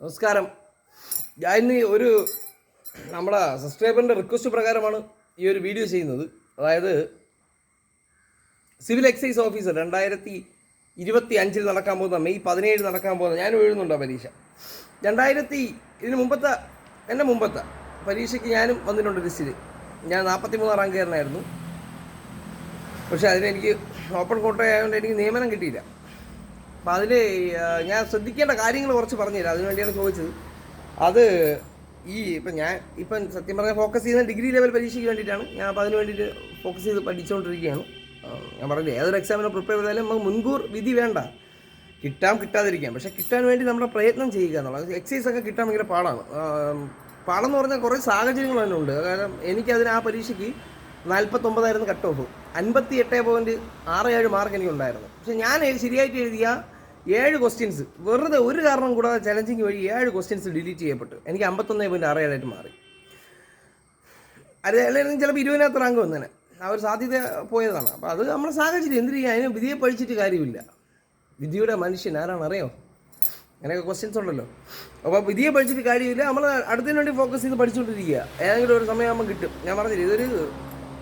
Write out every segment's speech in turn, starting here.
നമസ്കാരം. ഞാൻ ഇന്ന് ഒരു നമ്മുടെ സബ്സ്ക്രൈബറിന്റെ റിക്വസ്റ്റ് പ്രകാരമാണ് ഈ ഒരു വീഡിയോ ചെയ്യുന്നത്. അതായത് സിവിൽ എക്സൈസ് ഓഫീസർ രണ്ടായിരത്തി ഇരുപത്തി അഞ്ചിൽ നടക്കാൻ പോകുന്ന മെയ് പതിനേഴ് നടക്കാൻ പോകുന്ന ഞാൻ എഴുതുന്നുണ്ട് പരീക്ഷ. രണ്ടായിരത്തി ഇതിന് മുമ്പത്തെ എന്റെ മുമ്പത്തെ പരീക്ഷയ്ക്ക് ഞാനും വന്നിട്ടുണ്ട് ലിസ്റ്റിൽ ഞാൻ നാൽപ്പത്തി മൂന്നാം റാങ്കുകാരനായിരുന്നു പക്ഷേ അതിനെനിക്ക് ഓപ്പൺ കോട്ടയായതുകൊണ്ട് എനിക്ക് നിയമനം കിട്ടിയില്ല. അപ്പം അതിൽ ഞാൻ ശ്രദ്ധിക്കേണ്ട കാര്യങ്ങൾ കുറച്ച് പറഞ്ഞുതരാം. അതിനു വേണ്ടിയാണ് ചോദിച്ചത്. അത് ഈ ഇപ്പം ഞാൻ ഇപ്പം സത്യം പറഞ്ഞാൽ ഫോക്കസ് ചെയ്യുന്ന ഡിഗ്രി ലെവൽ പരീക്ഷയ്ക്ക് വേണ്ടിയിട്ടാണ് ഞാൻ അപ്പോൾ അതിന് വേണ്ടിയിട്ട് ഫോക്കസ് ചെയ്ത് പഠിച്ചുകൊണ്ടിരിക്കുകയാണ് ഞാൻ പറഞ്ഞില്ലേ ഏതൊരു എക്സാമിനും പ്രിപ്പയർ ചെയ്താലും നമുക്ക് മുൻകൂർ വിധി വേണ്ട. കിട്ടാം കിട്ടാതിരിക്കാം. പക്ഷേ കിട്ടാൻ വേണ്ടി നമ്മുടെ പ്രയത്നം ചെയ്യുക എന്നുള്ളത് എക്സൈസ് ഒക്കെ കിട്ടാൻ ഭയങ്കര പാടാണ്. പാടെന്ന് പറഞ്ഞാൽ കുറേ സാഹചര്യങ്ങൾ തന്നെ ഉണ്ട് കാരണം എനിക്കതിന് ആ പരീക്ഷയ്ക്ക് നാൽപ്പത്തൊമ്പതായിരുന്നു കട്ട് ഓഫ് അൻപത്തി എട്ട് പോയിന്റ് ആറ് ഏഴ് മാർക്ക് എനിക്കുണ്ടായിരുന്നു. പക്ഷേ ഞാൻ ശരിയായിട്ട് എഴുതിയ ഏഴ് ക്വസ്റ്റ്യൻസ് വെറുതെ ഒരു കാരണം കൂടാതെ ചലഞ്ചിങ് വഴി ഏഴ് ക്വസ്റ്റ്യൻസ് ഡിലീറ്റ് ചെയ്യപ്പെട്ടു. എനിക്ക് അമ്പത്തൊന്ന് പോയിന്റ് ആറേഴായിട്ട് മാറി. അത് അല്ലെങ്കിൽ ചിലപ്പോൾ ഇരുപതിനകത്ത് റാങ്ക് വന്നേനെ. ആ ഒരു സാധ്യത പോയതാണ്. അപ്പോൾ അത് നമ്മുടെ സാഹചര്യം എന്ത് ചെയ്യാം? അതിന് വിധിയെ പഠിച്ചിട്ട് കാര്യമില്ല. വിധിയുടെ മനുഷ്യൻ ആരാണ് അറിയോ അങ്ങനെയൊക്കെ ക്വസ്റ്റ്യൻസ് ഉണ്ടല്ലോ. അപ്പോൾ വിധിയെ പഠിച്ചിട്ട് കാര്യമില്ല. നമ്മൾ അടുത്തതിന് വേണ്ടി ഫോക്കസ് ചെയ്ത് പഠിച്ചുകൊണ്ടിരിക്കുക. ഏതെങ്കിലും ഒരു സമയമാകുമ്പോൾ കിട്ടും. ഞാൻ പറഞ്ഞില്ല ഇതൊരു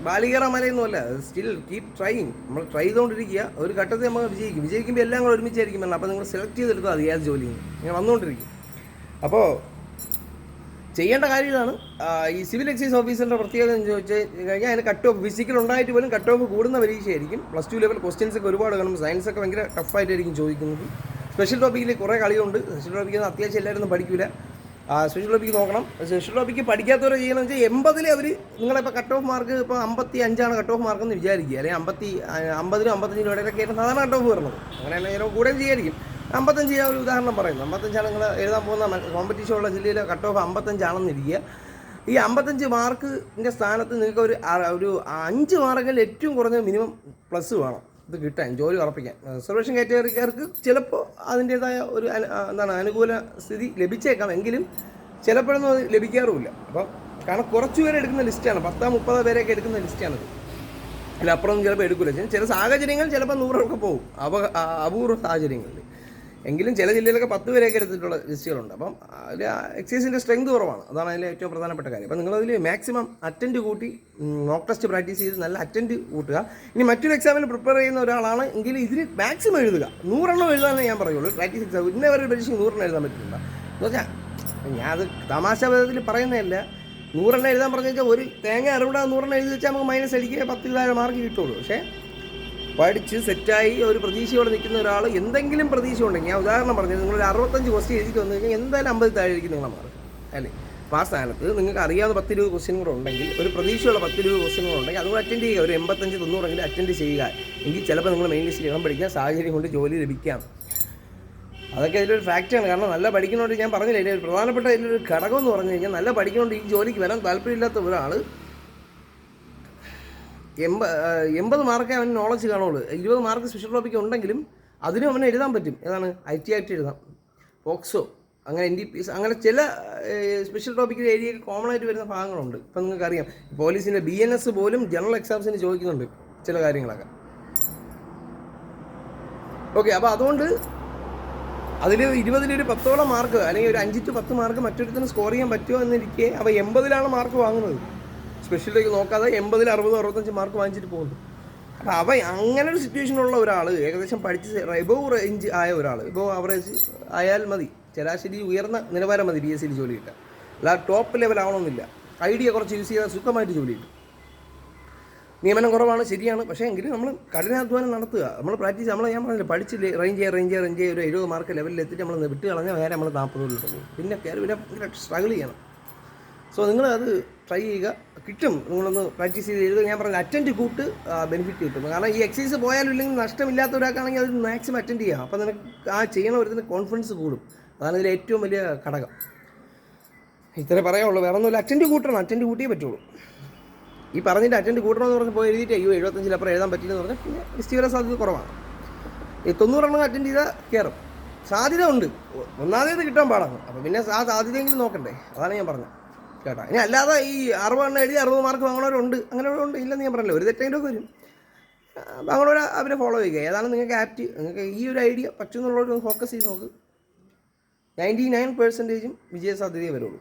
ബാലികേറ മലയൊന്നുമല്ല. സ്റ്റിൽ കീപ് ട്രൈയിങ് നമ്മൾ ട്രൈ ചെയ്തുകൊണ്ടിരിക്കുക. ഒരു ഘട്ടത്തിൽ നമ്മൾ വിജയിക്കും. വിജയിക്കുമ്പോൾ എല്ലാം കൂടെ ഒരുമിച്ചായിരിക്കും വരണം അപ്പോൾ നിങ്ങൾ സെലക്ട് ചെയ്തെടുത്താൽ ഏത് ജോലിയും. ഇങ്ങനെ വന്നുകൊണ്ടിരിക്കും. അപ്പോൾ ചെയ്യേണ്ട കാര്യം ഇതാണ്. ഈ സിവിൽ എക്സൈസ് ഓഫീസറിന്റെ പ്രത്യേകത എന്ന് ചോദിച്ചു കഴിഞ്ഞാൽ അതിന് കട്ട് ഓഫ് ഫിസിക്കൽ ഉണ്ടായിട്ട് പോലും കട്ട് ഓഫ് കൂടുന്ന പരീക്ഷയായിരിക്കും. പ്ലസ് ടു ലെവൽ ക്വസ്റ്റ്യൻസ് ഒക്കെ ഒരുപാട് കാണും. സയൻസ് ഒക്കെ ഭയങ്കര ടഫായിട്ടായിരിക്കും ചോദിക്കുന്നത്. സ്പെഷ്യൽ ടോപ്പിക്കിൽ കുറേ കളിയുണ്ട് സ്പെഷ്യൽ ടോപ്പിക്കൊന്നും അത്യാവശ്യം എല്ലാവരും ഒന്നും പഠിക്കില്ല സ്പെഷ്യൽ ടോപ്പിക്ക് നോക്കണം. സ്പെഷ്യൽ ടോപ്പിക്ക് പഠിക്കാത്തവരെ ചെയ്യണമെന്ന് വെച്ചാൽ എൺപതിൽ അവർ നിങ്ങളിപ്പോൾ കട്ട് ഓഫ് മാർക്ക് ഇപ്പോൾ അമ്പത്തി അഞ്ചാണ് കട്ട് ഓഫ് മാർക്ക് എന്ന് വിചാരിക്കുക. അല്ലെങ്കിൽ അമ്പത്തി ആ, അമ്പതിനും അമ്പത്തഞ്ചിനും ഇടയിലൊക്കെയാണ് സാധാരണ കട്ട് ഓഫ് വരുന്നത് അങ്ങനെയാണെങ്കിൽ കൂടെയും ചെയ്യായിരിക്കും. അമ്പത്തഞ്ച് ഞാൻ ഒരു ഉദാഹരണം പറയുന്നു. അമ്പത്തഞ്ചാണ് നിങ്ങൾ എഴുതാൻ പോകുന്ന കോമ്പറ്റീഷൻ ഉള്ള ജില്ലയിലെ കട്ട് ഓഫ് അമ്പത്തഞ്ചാണെന്നിരിക്കുക. ഈ അമ്പത്തഞ്ച് മാർക്കിന്റെ സ്ഥാനത്ത് നിങ്ങൾക്ക് ഒരു ഒരു അഞ്ച് മാർക്കിൽ ഏറ്റവും കുറഞ്ഞ മിനിമം പ്ലസ് വേണം. ഇത് കിട്ടാൻ ജോലി ഉറപ്പിക്കാൻ. റിസർവേഷൻ കാറ്റഗറിക്കാർക്ക് ചിലപ്പോൾ അതിന്റേതായ ഒരു എന്താണ് അനുകൂല സ്ഥിതി ലഭിച്ചേക്കാം. എങ്കിലും ചിലപ്പോഴൊന്നും അത് ലഭിക്കാറുമില്ല. അപ്പം കാരണം കുറച്ച് പേരെ എടുക്കുന്ന ലിസ്റ്റാണ് പത്താ മുപ്പതോ പേരെയൊക്കെ എടുക്കുന്ന ലിസ്റ്റാണത് അപ്പുറം ചിലപ്പോൾ എടുക്കില്ല ചില സാഹചര്യങ്ങൾ ചിലപ്പോൾ നൂറൊക്കെ പോകും. ആ- അപൂർവ സാഹചര്യങ്ങളിൽ. എങ്കിലും ചില ജില്ലയിലൊക്കെ പത്ത് പേരെയൊക്കെ എടുത്തിട്ടുള്ള ലിസ്റ്റുകളുണ്ട്. അപ്പം അതിൽ എക്സൈസിന്റെ സ്ട്രെങ്ത് കുറവാണ്. അതാണ് അതിലെ ഏറ്റവും പ്രധാനപ്പെട്ട കാര്യം. അപ്പം നിങ്ങളതിൽ മാക്സിമം അറ്റൻഡ് കൂട്ടി മോക്ക് ടെസ്റ്റ് പ്രാക്ടീസ് ചെയ്ത് നല്ല അറ്റൻഡ് കൂട്ടുക. ഇനി മറ്റൊരു എക്സാമിന് പ്രിപ്പയർ ചെയ്യുന്ന ഒരാളാണ് എങ്കിൽ ഇതിൽ മാക്സിമം എഴുതുക. നൂറെണ്ണം എഴുതാനേ ഞാൻ പറയുള്ളൂ. പ്രാക്ടീസ് എക്സാം ഇന്നേ വരെ പരീക്ഷ നൂറെണ്ണം എഴുതാൻ പറ്റുന്നില്ല എന്ന് വെച്ചാൽ ഞാൻ അത് തമാശ വിധത്തിൽ പറയുന്നതല്ല. നൂറെണ്ണം എഴുതാൻ പറഞ്ഞു വെച്ചാൽ ഒരു തേങ്ങ അറുപടാ നൂറെണ്ണം എഴുതി വെച്ചാൽ നമുക്ക് മൈനസ് അടിക്കുക പത്ത് താഴെ മാർക്ക് കിട്ടുള്ളൂ. പക്ഷേ പഠിച്ച് സെറ്റായി ഒരു പ്രതീക്ഷയോടെ നിൽക്കുന്ന ഒരാൾ എന്തെങ്കിലും പ്രതീക്ഷ ഉണ്ടെങ്കിൽ ഞാൻ ഉദാഹരണം പറഞ്ഞത് നിങ്ങളൊരു അറുപത്തഞ്ച് ക്വസ്റ്റ്യൻ എഴുതി വന്നു കഴിഞ്ഞാൽ എന്തായാലും അമ്പത് താഴെ ആയിരിക്കും നിങ്ങളെ മാർക്ക് അല്ലേ? അപ്പോൾ ആ സ്ഥാനത്ത് നിങ്ങൾക്ക് അറിയാവുന്ന പത്ത് രൂപ ക്വസ്റ്റ്യൻ കൂടെ ഉണ്ടെങ്കിൽ ഒരു പ്രതീക്ഷയുള്ള പത്ത് രൂപ ക്വസ്റ്റ്യൻ കൂടെ ഉണ്ടെങ്കിൽ അതുകൂടെ അറ്റൻഡ് ചെയ്യുക. ഒരു എൺപത്തഞ്ച് തൊണ്ണൂറെങ്കിലും അറ്റൻഡ് ചെയ്യുക. എങ്കിൽ ചിലപ്പോൾ നിങ്ങൾ മെയിൻ ലിസ്റ്റിൽ ഇടം പഠിക്കാൻ സാഹചര്യം കൊണ്ട് ജോലി ലഭിക്കാം. അതൊക്കെ അതിലൊരു ഫാക്റ്റാണ് കാരണം നല്ല പഠിക്കുന്നതുകൊണ്ട് ഞാൻ പറഞ്ഞില്ല ഇതിന്റെ ഒരു പ്രധാനപ്പെട്ട ഇതിലൊരു ഘടകം എന്ന് പറഞ്ഞു കഴിഞ്ഞാൽ നല്ല പഠിക്കുന്നതുകൊണ്ട് ഈ ജോലിക്ക് വരാൻ താല്പര്യമില്ലാത്ത ഒരാൾ എൺപ എൺപത് മാർക്കേ അവന് നോളജ് കാണുള്ളൂ. ഇരുപത് മാർക്ക് സ്പെഷ്യൽ ടോപ്പിക് ഉണ്ടെങ്കിലും അതിനും അവന് എഴുതാൻ പറ്റും. ഏതാണ്? ഐ ടി ആയിട്ട് എഴുതാം. പോക്സോ അങ്ങനെ എൻ ഡി പി അങ്ങനെ ചില സ്പെഷ്യൽ ടോപ്പിക്കിൽ ഏരിയയിൽ കോമൺ ആയിട്ട് വരുന്ന ഭാഗങ്ങളുണ്ട്. ഇപ്പം നിങ്ങൾക്ക് അറിയാം. പോലീസിന്റെ ബി എൻ എസ് പോലും ജനറൽ എക്സാംസിന് ചോദിക്കുന്നുണ്ട് ചില കാര്യങ്ങളൊക്കെ. ഓക്കെ അപ്പോൾ അതുകൊണ്ട് അതിൽ ഇരുപതിലൊരു പത്തോളം മാർക്ക് അല്ലെങ്കിൽ ഒരു അഞ്ച് ടു പത്ത് മാർക്ക് മറ്റൊരുത്തിന് സ്കോർ ചെയ്യാൻ പറ്റുമോ എന്നിരിക്കെ അപ്പോൾ എൺപതിലാണ് മാർക്ക് വാങ്ങുന്നത്. സ്പെഷ്യലേക്ക് നോക്കാതെ എൺപതിൽ അറുപത് അറുപത്തഞ്ച് മാർക്ക് വാങ്ങിച്ചിട്ട് പോകുന്നു. അപ്പോൾ അവ അങ്ങനെ ഒരു സിറ്റുവേഷനുള്ള ഒരാൾ ഏകദേശം പഠിച്ച് എബോവ് റേഞ്ച് ആയ ഒരാൾ എബോവ് ആവറേജ് ആയാൽ മതി. ശരാശരി ഉയർന്ന നിലവാരം മതി ബി എസ് സിയിൽ ജോലി കിട്ടാൻ. അല്ല ടോപ്പ് ലെവൽ ആവണമെന്നില്ല. ഐഡിയ കുറച്ച് യൂസ് ചെയ്താൽ സുഖമായിട്ട് ജോലി കിട്ടും. നിയമനം കുറവാണ് ശരിയാണ്. പക്ഷേ എങ്കിലും നമ്മൾ കഠിനാധ്വാനം നടത്തുക. നമ്മൾ പ്രാക്ടീസ് നമ്മൾ ഞാൻ പറഞ്ഞില്ല പഠിച്ചില്ലേ റേഞ്ച് ചെയ്യുക റേഞ്ച് ചെയ്യുക റേഞ്ച് ചെയ്യുക ഒരു എഴുപത് മാർക്ക് ലെവലിൽ എത്തിയിട്ട് നമ്മൾ വിട്ട് കളഞ്ഞാൽ വേറെ നമ്മൾ നാൽപ്പതിലോട്ട് പോകും. പിന്നെ കയറി പിന്നെ സ്ട്രഗിൾ ചെയ്യണം. സോ നിങ്ങൾ അത് ട്രൈ ചെയ്യുക. കിട്ടും. നിങ്ങളൊന്ന് പ്രാക്ടീസ് ചെയ്ത് എഴുതുക. ഞാൻ പറഞ്ഞ അറ്റൻഡ് കൂട്ട് ബെനിഫിറ്റ് കിട്ടും. കാരണം ഈ എക്സസൈസ് പോയാലും ഇല്ലെങ്കിൽ നഷ്ടമില്ലാത്ത ഒരാൾക്കാണെങ്കിൽ അത് മാക്സിമം അറ്റൻഡ് ചെയ്യാം. അപ്പോൾ നിനക്ക് ആ ചെയ്യണ ഒരുത്തിന് കോൺഫിഡൻസ് കൂടും. അതാണ് ഇതിൽ ഏറ്റവും വലിയ ഘടകം. ഇത്രേ പറയാനുള്ളൂ. വേറെ ഒന്നുമില്ല അറ്റൻഡ് കൂട്ടണം. അറ്റൻഡ് കൂട്ടിയേ പറ്റുള്ളൂ. ഈ പറഞ്ഞിട്ട് അറ്റൻഡ് കൂട്ടണമെന്ന് പറഞ്ഞ് പോയി എഴുതിയിട്ട് അയ്യോ എഴുപത്തഞ്ചിൽ അപ്പുറം എഴുതാൻ പറ്റില്ലെന്ന് പറഞ്ഞാൽ പിന്നെ ലിസ്റ്റ് വരാൻ സാധ്യത കുറവാണ്. ഈ തൊണ്ണൂറെണ്ണം അറ്റൻഡ് ചെയ്താൽ കയറും സാധ്യത ഉണ്ട്. ഒന്നാമതേത് കിട്ടാൻ പാടാണ്. അപ്പോൾ പിന്നെ ആ സാധ്യതയെങ്കിലും നോക്കണ്ടേ. അതാണ് ഞാൻ പറഞ്ഞത്. കേട്ടോ. ഇനി അല്ലാതെ ഈ അറുപതെണ്ണം എഴുതി അറുപത് മാർക്ക് വാങ്ങണവരുണ്ട് അങ്ങനെ ഉണ്ട് ഇല്ലെന്ന് ഞാൻ പറഞ്ഞില്ല ഒരു തെറ്റെങ്കിലും ഒക്കെ വരും. വാങ്ങണവർ അവരെ ഫോളോ ചെയ്യുക. ഏതാണ് നിങ്ങൾക്ക് ആപ്റ്റ് നിങ്ങൾക്ക് ഈ ഒരു ഐഡിയ പറ്റുന്നുള്ളവരൊന്ന് ഫോക്കസ് ചെയ്ത് നോക്ക്. നയന്റി നയൻ പെർസെന്റേജും വിജയ സാധ്യതയെ വരുള്ളൂ.